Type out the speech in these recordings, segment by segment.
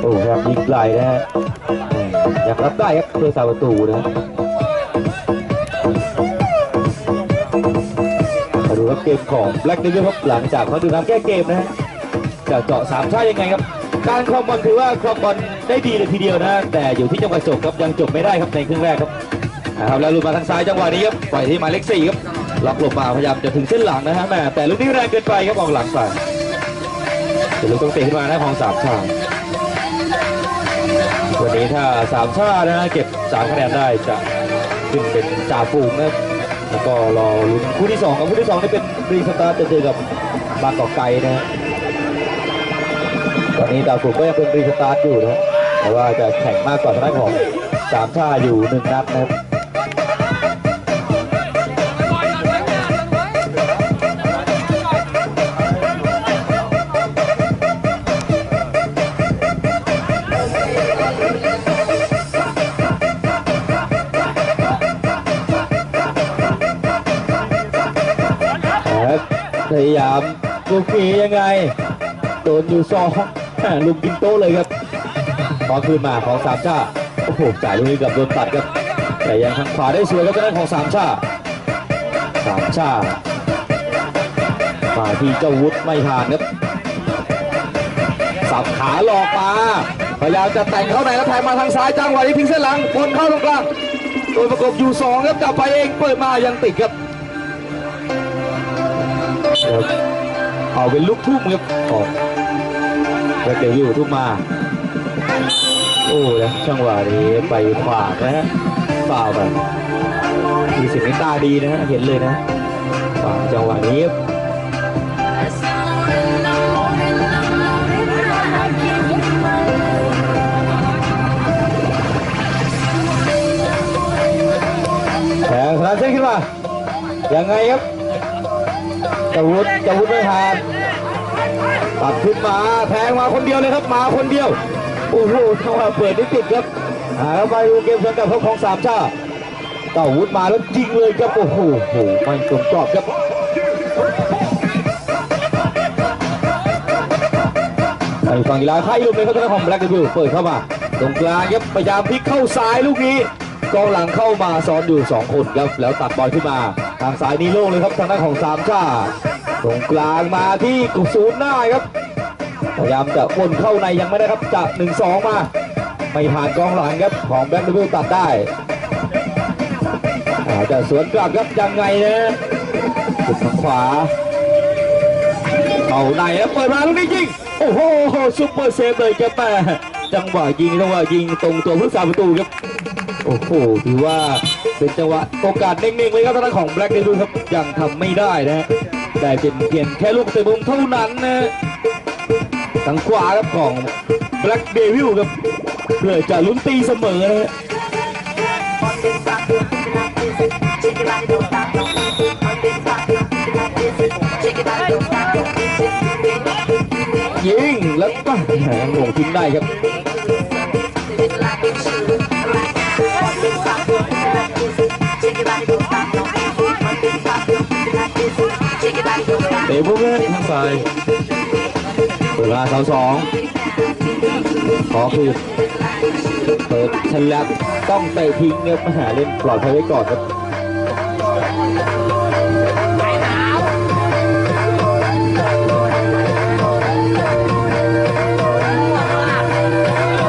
โอ้ครับยิงไกลนะฮะอยากรับได้ครับเพื่อสาประตูนะมาดูครับเกมของแบล็กเดวิลครับหลังจากเขาดูน้ำแก้เกมนะฮะจะเจาะสามชาติยังไงครับ การครองบอลถือว่าครองบอลได้ดีเลยทีเดียวนะ แต่อยู่ที่จังหวะจบครับยังจบไม่ได้ครับในครึ่งแรกครับนะครับแล้วลุดมาทางซ้ายจังหวะนี้ครับปล่อยที่มาเลขสี่ครับล็อกหลบมาพยายามจะถึงเส้นหลังนะฮะแม่แต่ลูกนี้แรงเกินไปครับออกหลังไป เดี๋ยวลูกต้องเตะขึ้นมานะของสามชาวันนี้ถ้าสามชาตินะฮะเก็บสามคะแนนได้จะขึ้นเป็นจ่าฝูงนะแล้วก็รอลุ้นคู่ที่สองครับคู่ที่สองนี่เป็นรีสตาร์จะเจอกับบางกอกไก่นะฮะตอนนี้จ่าฝูงก็ยังเป็นรีสตาร์ทอยู่นะแต่ว่าจะแข่งมากกว่าทางด้านของสามชาอยู่หนึ่งนัดนะครับามลูกนี้ยังไงโดนอยู่สองลุมกินโตเลยครับพอคืนมาของสามชาโอ้โหจ่ายลูกนี้กับโดนตัดครับแต่ยังทางขวาได้สวยครับทางด้านของสามชาสามชามาที่เจ้าวุฒิไม่ผ่านครับสับขาหลอกมาพยายามจะแต่งเข้าในแล้วแทงมาทางซ้ายจังหวะนี้ทิ้งเส้นหลังบนเข้าตรงกลางโดยประกบอยู่สองครับจับไปเองเปิดมายังติดครับ เอาเป็นลูกทุ่งครับของแล้วเดี๋ยวอยู่ทุ่มมา โอ้แล้วจังหวะนี้ไปขวางนะฮะเปล่าไปมีสิงห์ตาดีนะฮะเห็นเลยนะขวางจังหวะนี้ครับแทงสนามเส้นขึ้นมายังไงครับจะวุฒิจะวุฒิไม่ผ่าน ตัดขึ้นมาแทงมาคนเดียวเลยครับมาคนเดียวโอ้โหจังหวะเปิดนี่ติดครับหาไปดูเกมสวนกับพวกของสามชาติเต่าวุฒมาแล้วยิงเลยครับโอ้โหไม่ตรงกรอบครับไอ้ฝั่งกีฬาไทยลูกนี้เขาจะได้ของแบล็กเดบิวเปิดเข้ามา ตรงกลางครับพยายามพลิกเข้าซ้ายลูกนี้กองหลังเข้ามาซ้อนอยู่สองคนครับแล้วตัดบอลขึ้นมา ทางซ้ายนี่โล่งเลยครับทางด้านของสามชา ตรงกลางมาที่ศูนย์หน้าครับ พยายามจะวนเข้าในยังไม่ได้ครับจะหนึ่งสองมา ไม่ผ่านกองหลังครับ ของแบล็กเดบิวตัดได้อาจจะสวนกลับครับยังไงนะสุดทางขวาเอาในแล้วเปิดมาลูกนี้ยิงโอ้โหซุปเปอร์เซฟเลยครับแม่จังหวะยิงจังหวะยิงตรงตัวผู้สาประตูครับโอ้โหถือว่าเป็นจังหวะโอกาสเน่งๆเลยครับทางด้านของแบล็กเดบิวครับยังทำไม่ได้นะฮะ ได้เป็นเพียงแค่ลูกเตะมุมเท่านั้นนะทางขวาครับของแบล็กเดวิลครับเพื่อจะลุ้นตีเสมอนะฮะยิงแล้วก็แหมหน่วงทิ้งได้ครับ เตะพวกนี้ทางซ้ายเปิดมาเสาสองขอคือเปิดฉลับต้องเตะทิ้งเนี่ยมาหาเล่นปลอดภัยไว้ก่อนครับ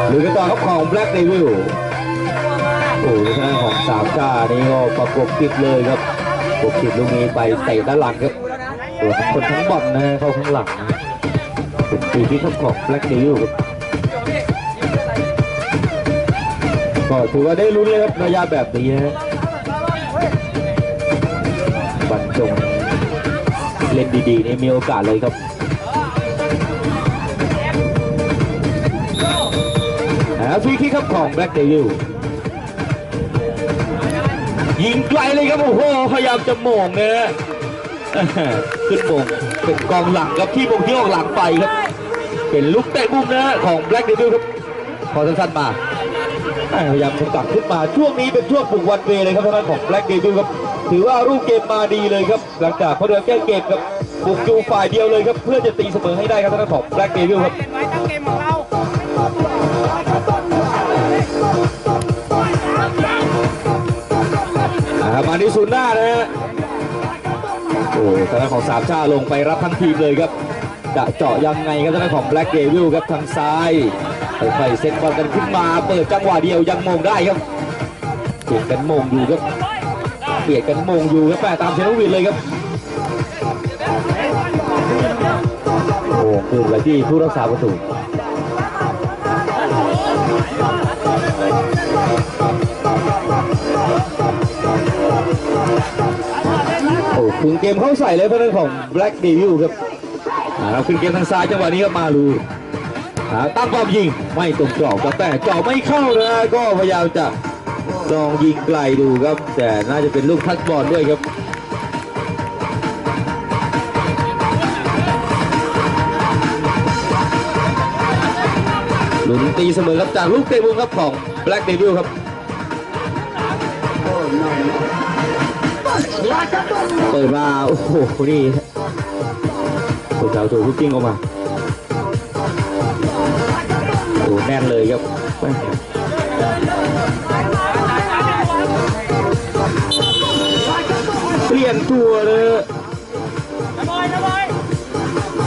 หรือกันต่อครับของ Black Devil โอ้โหทางด้านของสามก้านี่ก็ประกบติดเลยครับประกบติดลูกนี้ไปเตะด้านหลังครับ คนทั้งบอลนะเข้าข้างหลังนะเป็นปีที่ทับของ Black Devil ครับก็ถือว่าได้ลุ้นเลยครับระยะแบบนี้ฮะบรรจงเล่นดีๆนี่มีโอกาสเลยครับหาฟรีคิกครับของ Black Devil ยิงไกลเลยครับโอ้โหพยายามจะม่งเนะฮะ ขึ้นบงเป็นกองหลังครับที่บงที่ออกหลังไปครับ เป็นลุกเตะมุมนะของแบล็กเดวิลครับพอสั้นๆมาพยายามจะกลับขึ้นมาช่วงนี้เป็นช่วงปลุกวันเวเลยครับทางานของแบล็กเดวิลครับถือว่ารูปเกมมาดีเลยครับหลังจากเขาเดินแก้เกมครับบุกจูฝ่ายเดียวเลยครับเพื่อจะตีเสมอให้ได้ครับทางานของแบล็กเดวิลครับมาที่ศูนย์หน้านะฮะ อ้ทางด้านของสามชาลงไปรับทั้งทีมเลยครับจะเจาะยังไงครับทางด้านของ Black Devil ครับทางซ้ายค่อยๆเซตบอลกันขึ้นมา เปิดจังหวะเดียวยังมงได้ครับเปลี่ยนกันมงอยู่ครับเปลี่ยนกันมงอยู่ครับแปตามเชนวินเลยครับโอ้คือไปที่ผู้รักษาประตู โอ้คุงเกมเข้าใส่เลยเพื่อนของ Black Devil ครับเราขึ้นเกมทางซ้ายจังหวะนี้ครับมาลูตั้งความยิงไม่ตรงกรอบครับแต่จาะไม่เข้านะก็พยายามจะลองยิงไกลดูครับ แต่น่าจะเป็นลูกทัชบอลด้วยครับหลุนตีเสมอครับจากลูกเตะมุมครับของ Black Devil ครับ เปิดมาโอ้โหนี่ตัวเจ้าตัวผู้จิ้งออกมาโอ้แน่นเลยครับเปลี่ยนตัวเลย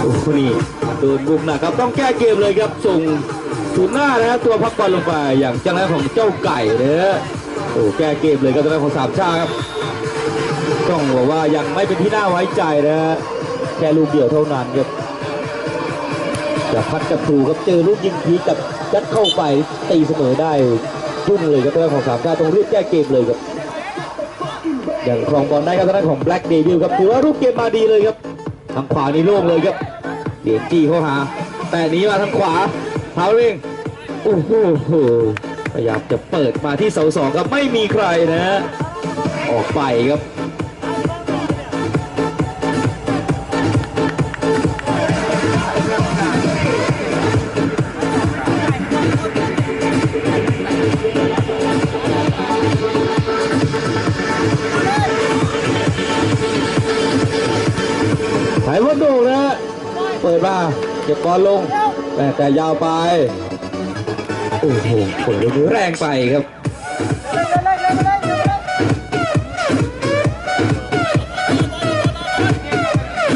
โอ้โหนี่โดนบุกหนักครับ ต้องแก้เกมเลยครับส่งศูนย์หน้านะตัวพักบอลลงไปอย่างจังไรของเจ้าไก่นะฮะโอ้แก้เกมเลยครับจังไรของสามชาครับ ต้องบอกว่ายังไม่เป็นที่น่าไว้ใจนะแค่ลูกเดียวเท่านั้นครับจะพัดกับถูครับเจอลูกยิงพีกับยัดเข้าไปตีเสมอได้ยุ่งเลยครับตัวของสามชาติต้องรีบแก้เกมเลยครับอย่างครองบอลได้ครับทางด้านของ Black Devil ครับถือว่ารูปเกมมาดีเลยครับทางขวานี่โล่งเลยครับเดียนจี้เข้าหา แต่หนีมาทางขวาเท้าเร่งโอ้โหพยายามจะเปิดมาที่เสาสองครับไม่มีใครนะ ออกไปครับ เก็บบอลลง แต่แต่ยาวไป โอ้โหผลลูกนี้แรงไปครับ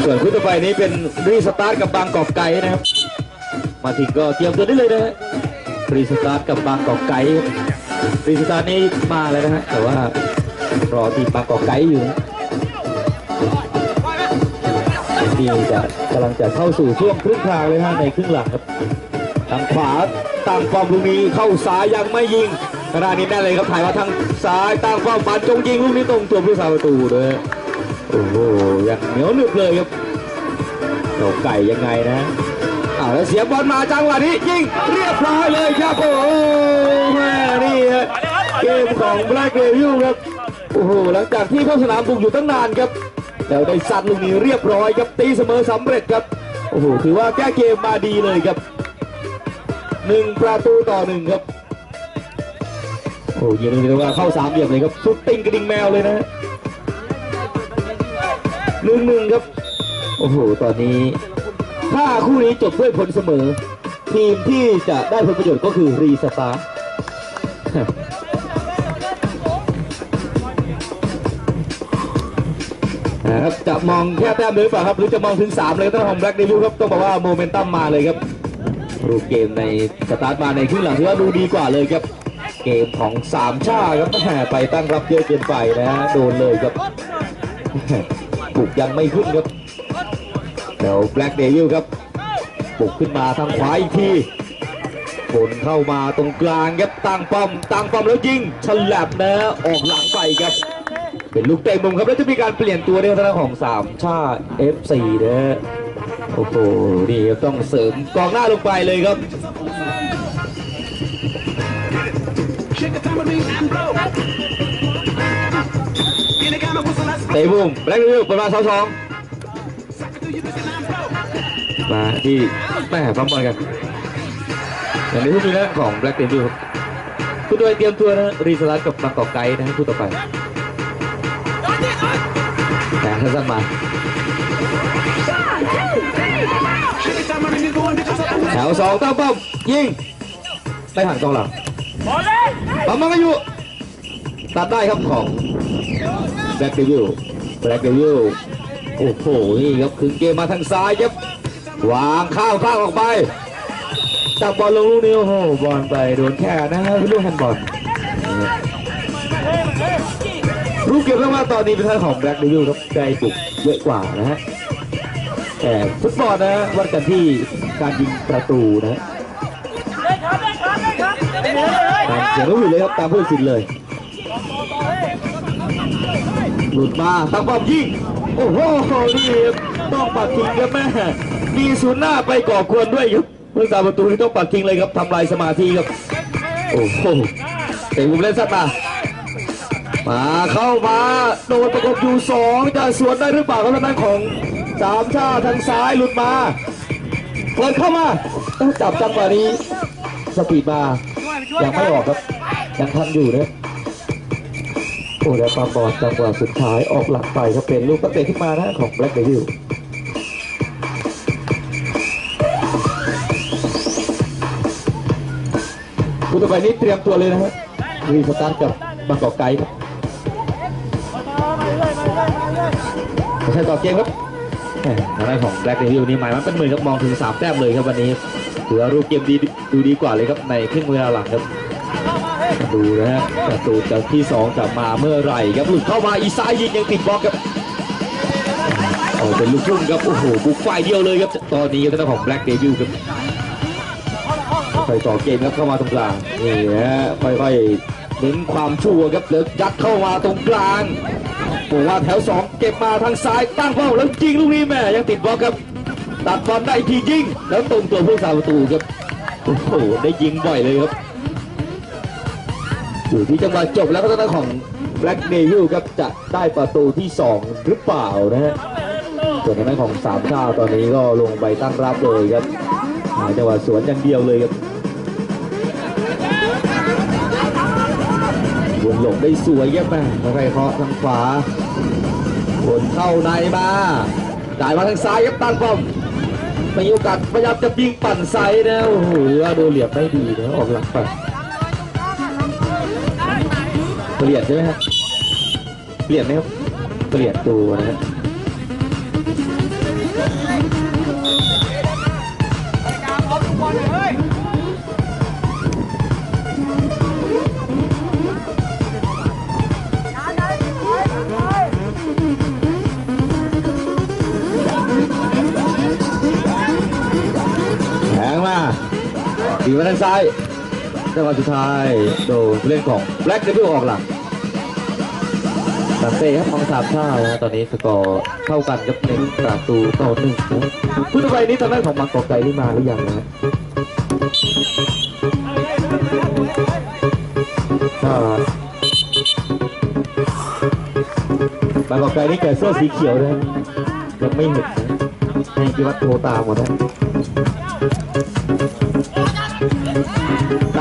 ส่วนคู่ต่อไปนี้เป็นรีสตาร์ทกับบางกอกไก่นะครับ มาถึงก็เตรียมตัวได้เลยนะฮะรีสตาร์ทกับบางกอกไก่ครีสตาร์ทนี้มาแล้วนะฮะแต่ว่ารอทีมบางกอกไก่อยู่นะ ที่จะกำลังจะเข้าสู่ช่วงครึ่งทางเลยฮะในครึ่งหลังครับทางขวาตั้งป้อมลูกนี้เข้าซ้ายยังไม่ยิงกระดานี้แน่เลยครับถ่ายมาทางซ้ายตั้งป้อมปันจงยิงลูกนี้ตรงตัวผู้สาประตูเลยโอ้โหยังเหนียวหนึบเลยครับเราไก่ยังไงนะอ้าวแล้วเสียบอลมาจังหวะนี้ยิงเรียบร้อยเลยครับโอ้โหแม่นี่ฮะเกมของแบล็กเรวิวครับโอ้โหหลังจากที่เข้าสนามบุกอยู่ตั้งนานครับ แล้วได้ซัดลูกนี้เรียบร้อยครับตีเสมอสำเร็จครับโอ้โหถือว่าแก้เกมมาดีเลยครับหนึ่งประตูต่อหนึ่งครับโอ้ยิงเลยว่าเข้าสามเหลี่ยมเลยครับสุดติงกระดิ่งแมวเลยนะหนึ่งหนึ่งครับโอ้โหตอนนี้ ถ้าคู่นี้จบด้วยผลเสมอ ทีมที่จะได้ผลประโยชน์ก็คือรีสตาร์ นะครับจะมองแค่แต้มหรือเปล่าครับหรือจะมองถึง3เลยต้องของแบล็กเดวิลครับต้องบอกว่าโมเมนตัมมาเลยครับรูปเกมในสตาร์ทมาในครึ่งหลังถือว่าดูดีกว่าเลยครับ เกมของสามชาครับแหมไปตั้งรับเยอะเกินไปนะโดนเลยครับปลุกยังไม่ขึ้นครับเดี๋ยวแบล็กเดวิลครับปลุกขึ้นมาทางขวาอีกทีบนเข้ามาตรงกลางครับตั้งป้อมตั้งป้อมแล้วยิงฉลับนะออกหลังไปครับ เป็นลูกเตะมุมครับแล้วจะมีการเปลี่ยนตัวในทางด้านของสามชาติ F4 นะฮะโอ้โหนี่ต้องเสริมกองหน้าลงไปเลยครับเตะมุมแบล็กวิวเปิดมาเสาสองมาที่แม่ปั๊มบอลกันอย่างนี้ทุกทีนะของแบล็กเตวิวคุณโดยเตรียมตัวนะรีสลัดกับบางกอกไกด์นะฮะคู่ต่อไป แต่สั้นๆมาแถวสองตั้งป้อมยิงได้ผ่านกองหลังปั๊มมันก็อยู่ตัดได้ครับของแบล็กเดวิลแบล็กเดวิลโอ้โหนี่ครับคือเกมมาทางซ้ายครับวางข้าวข้างออกไปจับบอลลงลูกนี้โอ้โหบอลไปโดนแค่นะครับลูกแฮนด์บอล ลูกเก็บแล้วมาตอนนี้เป็นทางของแบล็กเดวิลครับได้บุกเยอะกว่านะฮะแต่ฟุตบอลนะวัดกันที่การยิงประตูนะฮะเสียงลูกอยู่เลยครับตามผู้สินเลยหลุดมาตั้งป้อมยิงโอ้โหนี่ต้องปัดทิ้งครับแม่มีศูนย์หน้าไปก่อกวนด้วยครับเมื่อสามประตูนี่ต้องปัดทิ้งเลยครับทำลายสมาธิครับโอ้โหเตะมุมเล่นสัตว์มา มาเข้ามาโดนประกบอยู่สองจะสวนได้หรือเปล่าครับทางด้านของสามชาทางซ้ายหลุดมาเปิดเข้ามาต้องจับจังหวะนี้สปีดมายังไม่ออกครับยังทันอยู่นะโอ้แล้วปาบอลจังหวะสุดท้ายออกหลักไปครับเป็นลูกตั้งเตะขึ้นมานะของแบล็กเดวิลผู้ต่อไปนี้เตรียมตัวเลยนะฮะรีสตาร์ทกับบางกอกไกด์ครับ ใช่ต่อเกมครับทางด้านของแบล็กเดวิลนี่หมายมันเป็นหมื่นครับมองถึงสามแต้มเลยครับวันนี้ถือว่ารูปเกมดีดูดีกว่าเลยครับในครึ่งเวลาหลังครับ ดูนะฮะประตูจากที่สองจะมาเมื่อไหร่ครับหลุดเข้ามาอีซายยิงยังติดบล็อกครับโอ้เป็นลูกทุ่งครับ โอ้โหบุกฝ่ายเดียวเลยครับ ตอนนี้ทางด้านของแบล็กเดวิลครับค่อยต่อเกมครับเข้ามาตรงกลางนี่ฮะค่อยๆเน้นความชั่วครับแล้วยัดเข้ามาตรงกลางบอกว่าแถวสอง เก็บมาทางซ้ายตั้งเป้าแล้วยิงลูกนี้แม่ยังติดบล็อกครับ ตัดบอลได้อีกทียิงแล้วตรงตัวผู้สาประตูครับโอ้โหได้ยิงบ่อยเลยครับอยู่ที่จังหวะจบแล้วก็ทางด้านของ Black n a v i l ครับจะได้ประตูที่ 2 หรือเปล่านะฮะส่วนทางด้านของสามชาตอนนี้ก็ลงไปตั้งรับเลยครับหาจังหวะสวนอย่างเดียวเลยครับวนหลงได้สวยครับแม่ใครเคาะทางขวา คนเข้าในมาจ่ายมาทางซ้ายครับตั้งป้อมมีโอกาสพยายามจะยิงปั่นไซด์นะโอ้โหว่าดูเหลี่ยมไม่ดีนะออกหลังไปเปลี่ยนใช่ไหมครับเปลี่ยนไหมครับเปลี่ยนตัวนะครับ ดีมาทางซ้ายจังหวะสุดท้ายโดนผู้เล่นของแบล็กเดวิลออกหลังสามเต้ครับของสามชาตินะตอนนี้สกอร์เท่ากันกับหนึ่งประตูต่อหนึ่งผู้ต่อไปนี้ทางด้านของบางกอกไก่ที่มาหรือยังนะฮะถ้าบางกอกไก่นี่แก่เสื้อสีเขียวนะยังไม่เห็นนะให้พิวัตรโทรตามหมดนะ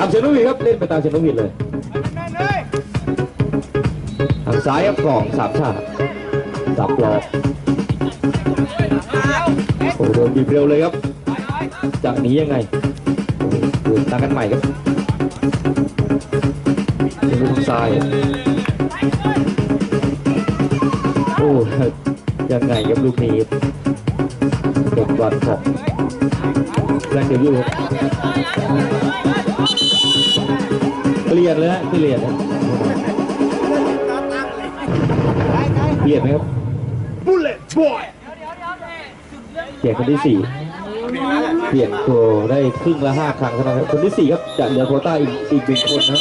ามเชนนวินครับเล่นไปตามเชนนวินเลยทางซ้ายครับของสามชาติสับหลอกโอ้โหโดนบีบเร็วเลยครับจากหนี้ยังไงดูตั้งกันใหม่ครับเชนนวินทางซ้ายโอ้ยังไงครับลูกนี้เด็กบอลของ แรงเดวิลครับเปลี่ยนเลยฮะเปลี่ยนนะเปลี่ยนไหมครับ Bullet boy. เปลี่ยนคนที่สี่เปลี่ยนตัวได้ครึ่งละห้าครั้งเท่านั้นครับคนที่สี่ครับจะเหลือโควต้าอีกอีกหนึ่งคนนะ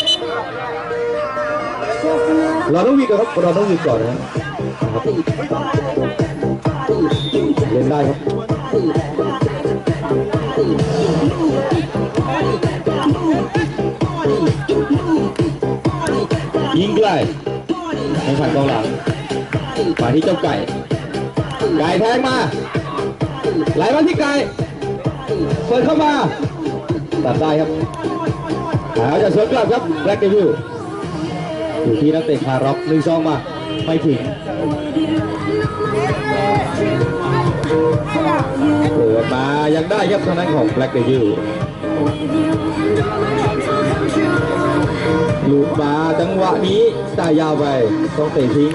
รอต้องวีก่อนครับรอต้องวีก่อนนะนะครับเล่นได้ครับ ยิงไกลในขันกองหลังมาที่เจ้าไก่ ไก่แทงมา ไหลมาที่ไก่ เปิดเข้ามา ตัดได้ครับหาจะสวนกลับครับแบล็กเดวิลอยู่ที่นักเตะคาร์ร็อกหนึ่งซองมา ไม่ถึงเปิดมายังได้ครับทางด้านของแบล็กเดวิลลุดมาจังหวะนี้ตายยาวไปต้องเตะทิ้ง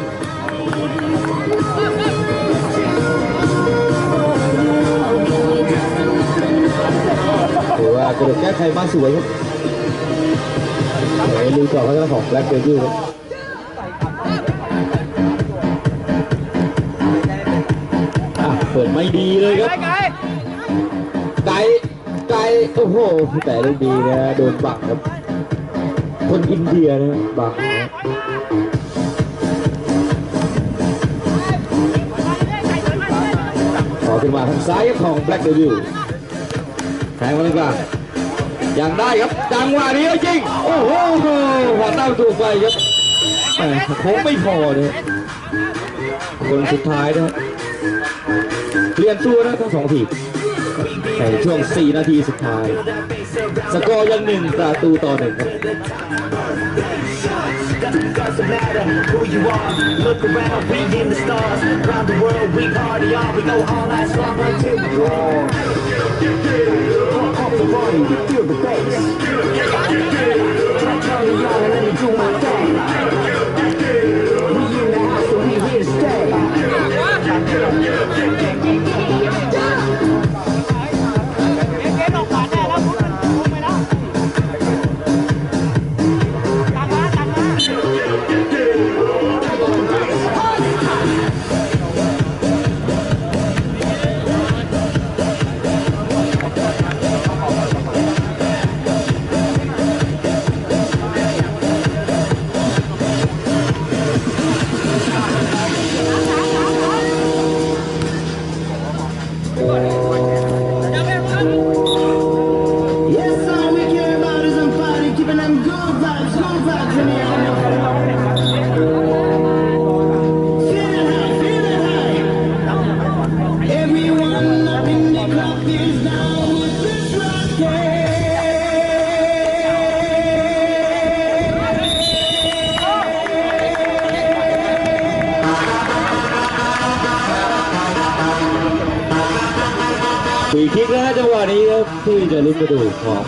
ถือว่ากระโดดแก้ไขมาสวยครับเฮ้ยลุยต่อเขาจะของแบล็คเบลยูครับ ดไม่ดีเลยครับ ไก่ ไก่ โอ้โห แต่ลูกดีนะ โดนบังครับ คนอินเดียนะบังนะขอขึ้นมาทางซ้ายของ Black Devil แทงมาเลยกลางยังได้ครับจังหวะนี้จริง โอ้โหหัวหน้าประตูไปครับแหมโค้งไม่พอเลยคนสุดท้ายนะ เลี่ยนตัวนะทั้งสองทีมในช่วง 4 นาทีสุดท้าย สกอร์ยังหนึ่งประตูต่อหนึ่งครับ Doesn't matter who you are. Look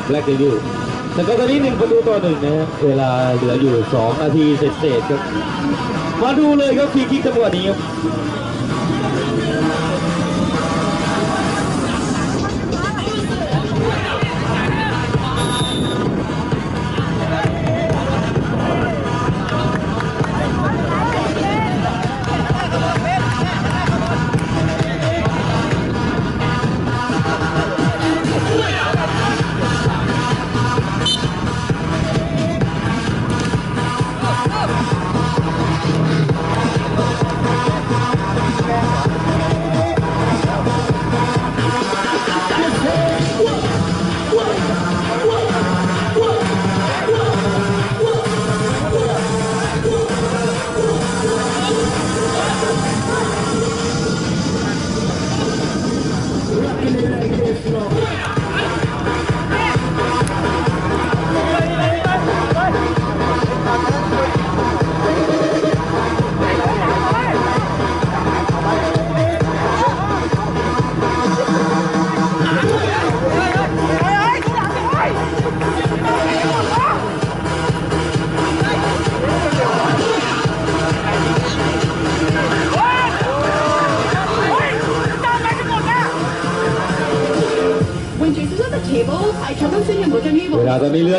ตูของ Black Devil แต่ก็ตอนนี้หนึ่งประตูต่อหนึ่งนะฮะเวลาเหลืออยู่ 2 นาทีเศษๆครับ มาดูเลยครับฟรีคิกจังหวะนี้ครับ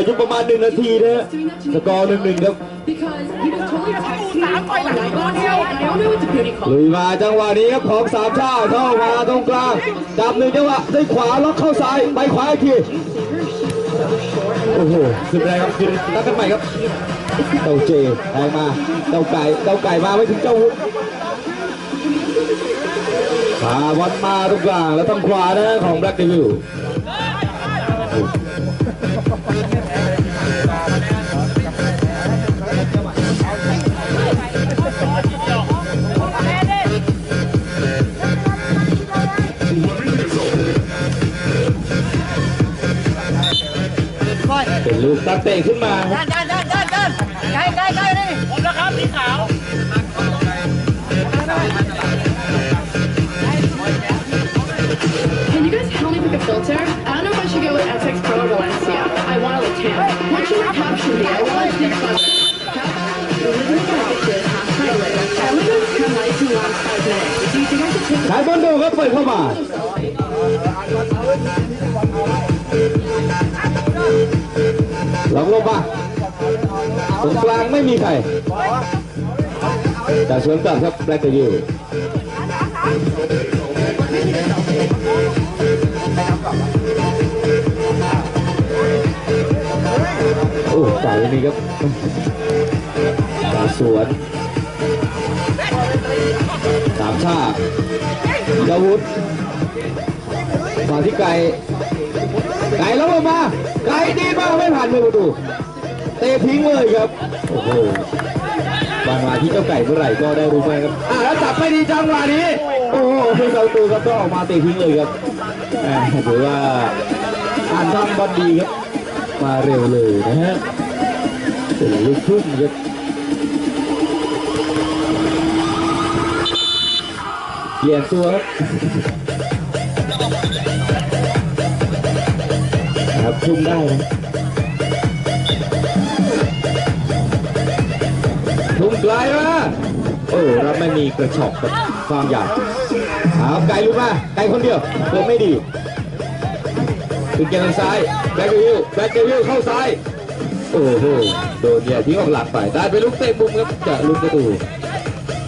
วลายุประมาณ1นาทีนะฮะสกอร์หนึ่งหนึ่งครับลุยมาจังหวะนี้ครับของสามชาติเข้ามาตรงกลางจับหนึ่งจังหวะด้วยขวาล็อกเข้าซ้ายไปขวาอีกทีโอ้โหขึ้นไปครับขึ้นตั้งกันใหม่ครับเต้าเจแทงมาเต้าไก่เต้าไก่มาไม่ถึงเจ้าวุฒิพาบอลมาตรงกลางแล้วทางขวานะของแบล็กเดวิล เป็นลูกตั้งเตะขึ้นมาด้านด้านด้านด้าด้านใกล้ใกล้ใกล้นี่ผมนะครับพี่ขาวสายบอลดูก็ไเปิดเข้ามา หลังลงมาตรงกลางไม่มีใครจากสวนกลับครับแบล็กเตอร์ยูโอ้จ่ายนี่ครับจาสวนสามชาติดาวุธมาที่ไก่ ไก่แล้วออกมาไก่ดีมากไม่ผ่านมือประตูเตะทิ้งเลยครับโอ้โหบางมาที่เจ้าไก่เมื่อไหร่ก็ได้รู้ไหมครับอ่าแล้วจับไม่ดีจังหวะนี้โอ้โหเป็นประตูครับต้องออกมาเตะทิ้งเลยครับแหมถือว่าอ่านทำบอลดีครับ มาเร็วเลยนะฮะเป็นลูกทุ่งครับเปลี่ยนตัวครับนะ ทุ่มได้นะชุ่มไกลมาโอ้รับไม่มีกระชอกกับความอยากเอาไกลรู้มาไกลคนเดียวตัวไม่ดีถึงแกนทางซ้ายแบ็คเดวิลแบ็คเดวิลเข้าซ้ายโอ้โหโดนเนี่ยที่ออกหลังไปได้ไปลูกเตะมุมครับจะลุกประตู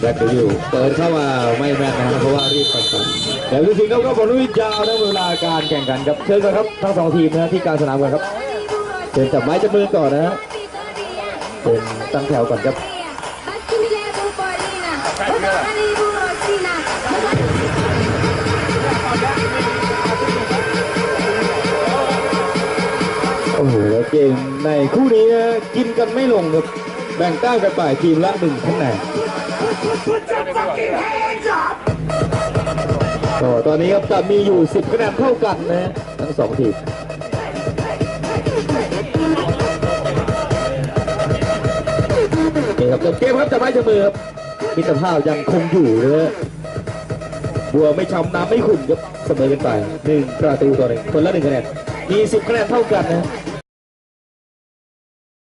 แบ็คเดวิลเปิดเข้ามาไม่แม่นนะครับเพราะว่ารีบไปก่อน เดี๋ยวดูสิครับก็บอลลูกยาวนะเวลาการแข่งขันครับเชิญก่อนครับทั้งสองทีมนะที่กลารสนามกันครับเชิญจับไม้จับมือก่อนนะฮะเป็นตั้งแถวก่อนครับโอ้โหเกมในคู่นี้นะกินกันไม่ลงครับแบ่งแต้มกันไปทีมละหนึ่งคะแนน ก็ตอนนี้ครับจะมีอยู่ 10คะแนนเท่ากันนะ ทั้งสองทีมนี่ครับจบเกมครับจะไม่จะมือครับมิตรภาพยังคงอยู่นะฮะบัวไม่ช้ำน้ำไม่ขุ่นครับเสมอกันไปหนึ่งประตูต่อหนึ่งคนละหนึ่งคะแนนมีสิบคะแนนเท่ากันนะ